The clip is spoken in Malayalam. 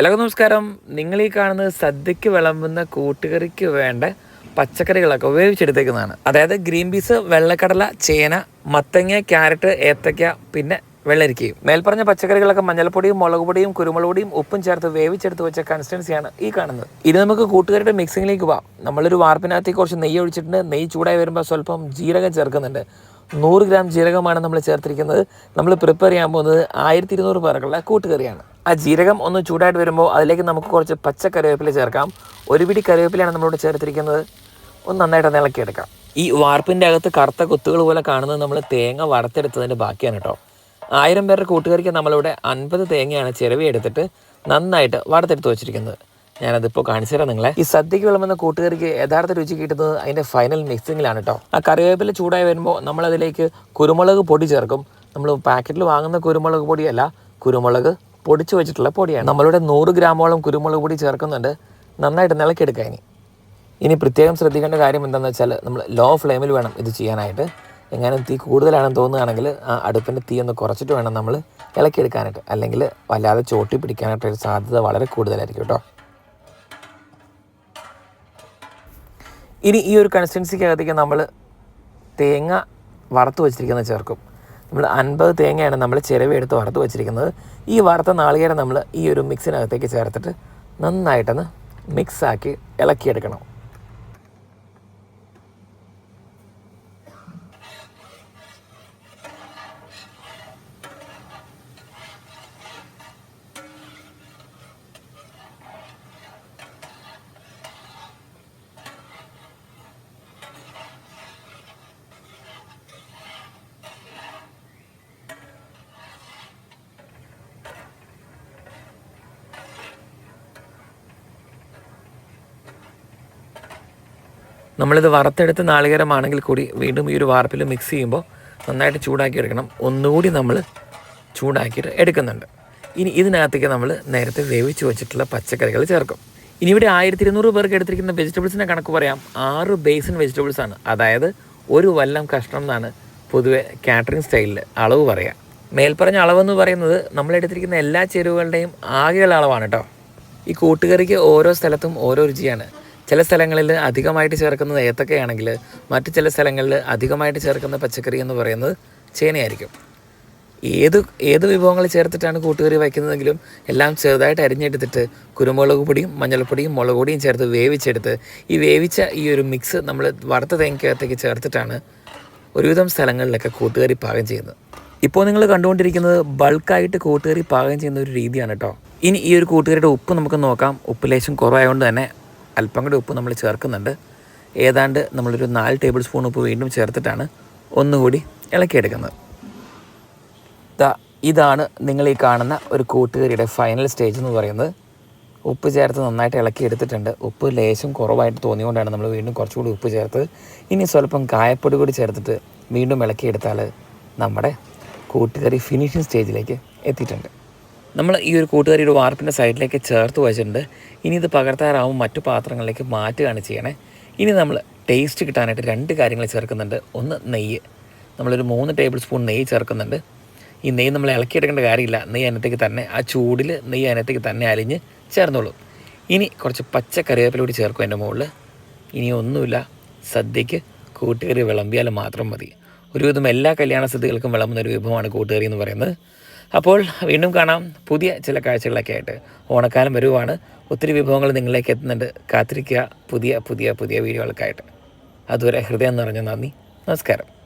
എല്ലാവർക്കും നമസ്കാരം. നിങ്ങൾ ഈ കാണുന്നത് സദ്യക്ക് വിളമ്പുന്ന കൂട്ടുകറിക്ക് വേണ്ട പച്ചക്കറികളൊക്കെ ഉപയോഗിച്ചെടുത്തേക്കുന്നതാണ് അതായത് ഗ്രീൻ പീസ് വെള്ളക്കടല ചേന മത്തങ്ങ ക്യാരറ്റ് ഏത്തക്ക പിന്നെ വെള്ളരിക്കയും. മേൽപ്പറഞ്ഞ പച്ചക്കറികളൊക്കെ മഞ്ഞൾപ്പൊടിയും മുളക് പൊടിയും കുരുമുളക് പൊടിയും ഉപ്പും ചേർത്ത് വേവിച്ചെടുത്ത് വെച്ച കൺസിസ്റ്റൻസിയാണ് ഈ കാണുന്നത്. ഇത് നമുക്ക് കൂട്ടുകാരുടെ മിക്സിങ്ങിലേക്ക് പോവാം. നമ്മളൊരു വാർപ്പിനകത്തേക്ക് കുറച്ച് നെയ്യ് ഒഴിച്ചിട്ടുണ്ട് നെയ്യ് ചൂടായി വരുമ്പോൾ സ്വല്പം ജീരകം ചേർക്കുന്നുണ്ട്. നൂറ് ഗ്രാം ജീരകമാണ് നമ്മൾ ചേർത്തിരിക്കുന്നത്. നമ്മൾ പ്രിപ്പയർ ചെയ്യാൻ പോകുന്നത് ആയിരത്തി ഇരുന്നൂറ് പേർക്കുള്ള കൂട്ടുകറിയാണ്. ആ ജീരകം ഒന്ന് ചൂടായിട്ട് വരുമ്പോൾ അതിലേക്ക് നമുക്ക് കുറച്ച് പച്ച കറിവേപ്പില ചേർക്കാം. ഒരു പിടി കറിവേപ്പിലയാണ് നമ്മളിവിടെ ചേർത്തിരിക്കുന്നത്. ഒന്ന് നന്നായിട്ട് നിളക്കിയെടുക്കാം ഈ വാർപ്പിന്റെ അകത്ത് കറുത്ത കുത്തുകൾ പോലെ കാണുന്നത് നമ്മൾ തേങ്ങ വറുത്തെടുത്തതിന്റെ ബാക്കിയാണ് കേട്ടോ. ആയിരം പേരുടെ കൂട്ടുകറിക്ക് നമ്മളിവിടെ അൻപത് തേങ്ങയാണ് ചിരവി എടുത്തിട്ട് നന്നായിട്ട് വറുത്തെടുത്ത് വെച്ചിരിക്കുന്നത്. ഞാനതിപ്പോൾ കാണിച്ചു തരാം നിങ്ങളെ. ഈ സദ്യക്ക് വിളമ്പുന്ന കൂട്ടുകറിക്ക് യഥാർത്ഥ രുചി കിട്ടുന്നത് അതിന്റെ ഫൈനൽ മിക്സിങ്ങിലാണ് കേട്ടോ ആ കറിവേപ്പില ചൂടായി വരുമ്പോൾ നമ്മളതിലേക്ക് കുരുമുളക് പൊടി ചേർക്കും. നമ്മൾ പാക്കറ്റിൽ വാങ്ങുന്ന കുരുമുളക് പൊടിയല്ല കുരുമുളക് പൊടിച്ചു വെച്ചിട്ടുള്ള പൊടിയാണ്. നമ്മളിവിടെ നൂറ് ഗ്രാമോളം കുരുമുളക് പൊടി ചേർക്കുന്നുണ്ട്. നന്നായിട്ട് നിളക്കിയെടുക്കുക ഇനി. ഇനി പ്രത്യേകം ശ്രദ്ധിക്കേണ്ട കാര്യം എന്താണെന്ന് വെച്ചാൽ നമ്മൾ ലോ ഫ്ലെയിമിൽ വേണം ഇത് ചെയ്യാനായിട്ട്. എങ്ങാനും തീ കൂടുതലാണെന്ന് തോന്നുകയാണെങ്കിൽ ആ അടുപ്പിന്റെ തീ ഒന്ന് കുറച്ചിട്ട് വേണം നമ്മൾ ഇളക്കിയെടുക്കാനായിട്ട്. അല്ലെങ്കിൽ വല്ലാതെ ചോട്ടി പിടിക്കാനായിട്ടൊരു സാധ്യത വളരെ കൂടുതലായിരിക്കും കേട്ടോ ഇനി ഈ ഒരു കൺസിസ്റ്റൻസിക്കകത്തേക്ക് നമ്മൾ തേങ്ങ വറുത്ത് വെച്ചിരിക്കുന്നത് ചേർക്കും. നമ്മൾ അൻപത് തേങ്ങയാണ് നമ്മൾ ചിരവി എടുത്ത് വറുത്ത് വെച്ചിരിക്കുന്നത്. ഈ വറുത്ത നാളികേരം നമ്മൾ ഈ ഒരു മിക്സിനകത്തേക്ക് ചേർത്തിട്ട് നന്നായിട്ടൊന്ന് മിക്സാക്കി ഇളക്കിയെടുക്കണം. നമ്മളിത് വറുത്തെടുത്ത് നാളികേരമാണെങ്കിൽ കൂടി വീണ്ടും ഈ ഒരു വാർപ്പിൽ മിക്സ് ചെയ്യുമ്പോൾ നന്നായിട്ട് ചൂടാക്കി എടുക്കണം. ഒന്നുകൂടി നമ്മൾ ചൂടാക്കിയിട്ട് എടുക്കുന്നുണ്ട്. ഇനി ഇതിനകത്തേക്ക് നമ്മൾ നേരത്തെ വേവിച്ച് വെച്ചിട്ടുള്ള പച്ചക്കറികൾ ചേർക്കും. ഇനി ഇവിടെ ആയിരത്തി ഇരുന്നൂറ് പേർക്ക് എടുത്തിരിക്കുന്ന വെജിറ്റബിൾസിന്റെ കണക്ക് പറയാം. ആറ് ബേസിൻ വെജിറ്റബിൾസ് ആണ്. അതായത് ഒരു വല്ലം കഷ്ണം എന്നാണ് പൊതുവെ കാറ്ററിംഗ് സ്റ്റൈലിൽ അളവ് പറയാം. മേൽപ്പറഞ്ഞ അളവെന്ന് പറയുന്നത് നമ്മളെടുത്തിരിക്കുന്ന എല്ലാ ചേരുവകളുടെയും ആകെയുള്ള അളവാണ് കേട്ടോ. ഈ കൂട്ടുകറിക്ക് ഓരോ സ്ഥലത്തും ഓരോ രുചിയാണ്. ചില സ്ഥലങ്ങളിൽ അധികമായിട്ട് ചേർക്കുന്നത് ഏത്തക്കയാണെങ്കിൽ മറ്റു ചില സ്ഥലങ്ങളിൽ അധികമായിട്ട് ചേർക്കുന്ന പച്ചക്കറി എന്ന് പറയുന്നത് ചേനയായിരിക്കും. ഏത് ഏത് വിഭവങ്ങൾ ചേർത്തിട്ടാണ് കൂട്ടുകറി വയ്ക്കുന്നതെങ്കിലും എല്ലാം ചെറുതായിട്ട് അരിഞ്ഞെടുത്തിട്ട് കുരുമുളക് പൊടിയും മഞ്ഞൾപ്പൊടിയും മുളക് പൊടിയും ചേർത്ത് വേവിച്ചെടുത്ത് ഈ വേവിച്ച ഈ ഒരു മിക്സ് നമ്മൾ വറുത്ത തേങ്ങയ്ക്കകത്തേക്ക് ചേർത്തിട്ടാണ് ഒരുവിധം സ്ഥലങ്ങളിലൊക്കെ കൂട്ടുകറി പാകം ചെയ്യുന്നത്. ഇപ്പോൾ നിങ്ങൾ കണ്ടുകൊണ്ടിരിക്കുന്നത് ബൾക്കായിട്ട് കൂട്ടുകറി പാകം ചെയ്യുന്ന ഒരു രീതിയാണ് കേട്ടോ. ഇനി ഈ ഒരു കൂട്ടുകറിയുടെ ഉപ്പ് നമുക്ക് നോക്കാം. ഉപ്പ് ലേശം കുറവായതുകൊണ്ട് തന്നെ അല്പം കൂടി ഉപ്പ് നമ്മൾ ചേർക്കുന്നുണ്ട്. ഏതാണ്ട് നമ്മളൊരു നാല് ടേബിൾ സ്പൂൺ ഉപ്പ് വീണ്ടും ചേർത്തിട്ടാണ് ഒന്നുകൂടി ഇളക്കിയെടുക്കുന്നത്. ഇതാണ് നിങ്ങൾ ഈ കാണുന്ന ഒരു കൂട്ടുകറിയുടെ ഫൈനൽ സ്റ്റേജ് എന്ന് പറയുന്നത്. ഉപ്പ് ചേർത്ത് നന്നായിട്ട് ഇളക്കി എടുത്തിട്ടുണ്ട് ഉപ്പ് ലേശം കുറവായിട്ട് തോന്നിയുകൊണ്ടാണ് നമ്മൾ വീണ്ടും കുറച്ചുകൂടി ഉപ്പ് ചേർത്ത്. ഇനി സ്വല്പം കായപ്പൊടി കൂടി ചേർത്തിട്ട് വീണ്ടും ഇളക്കിയെടുത്താൽ നമ്മുടെ കൂട്ടുകറി ഫിനിഷിംഗ് സ്റ്റേജിലേക്ക് എത്തിയിട്ടുണ്ട്. നമ്മൾ ഈ ഒരു കൂട്ടുകാരിയുടെ വാർപ്പിന്റെ സൈഡിലേക്ക് ചേർത്ത് വെച്ചിട്ടുണ്ട്. ഇനി ഇത് പകർത്താറാവും മറ്റു പാത്രങ്ങളിലേക്ക് മാറ്റുകയാണ് ചെയ്യണേ. ഇനി നമ്മൾ ടേസ്റ്റ് കിട്ടാനായിട്ട് രണ്ട് കാര്യങ്ങൾ ചേർക്കുന്നുണ്ട്. ഒന്ന് നെയ്യ്. നമ്മളൊരു മൂന്ന് ടേബിൾ സ്പൂൺ നെയ്യ് ചേർക്കുന്നുണ്ട്. ഈ നെയ്യ് നമ്മൾ ഇളക്കിയെടുക്കേണ്ട കാര്യമില്ല. നെയ്യ് അതിനകത്തേക്ക് തന്നെ ആ ചൂടിൽ നെയ്യ് അതിനകത്തേക്ക് തന്നെ അലിഞ്ഞ് ചേർന്നോളൂ. ഇനി കുറച്ച് പച്ച കറിവേപ്പില കൂടി ചേർക്കും എന്റെ മുകളിൽ ഇനി ഒന്നുമില്ല. സദ്യയ്ക്ക് കൂട്ടുകറി വിളമ്പിയാൽ മാത്രം മതി. ഒരുവിധം എല്ലാ കല്യാണ സദ്യകൾക്കും വിളമ്പുന്ന ഒരു വിഭവമാണ് കൂട്ടുകറി എന്ന് പറയുന്നത്. അപ്പോൾ വീണ്ടും കാണാം പുതിയ ചില കാഴ്ചകളൊക്കെ ആയിട്ട്. ഓണക്കാലം വരുവാണ്. ഒത്തിരി വിഭവങ്ങൾ നിങ്ങളിലേക്ക് എത്തുന്നുണ്ട്. കാത്തിരിക്കുക. പുതിയ പുതിയ പുതിയ വീഡിയോകൾക്കായിട്ട്. അതുവരെ ഹൃദയം നിറഞ്ഞ നന്ദി. നമസ്കാരം.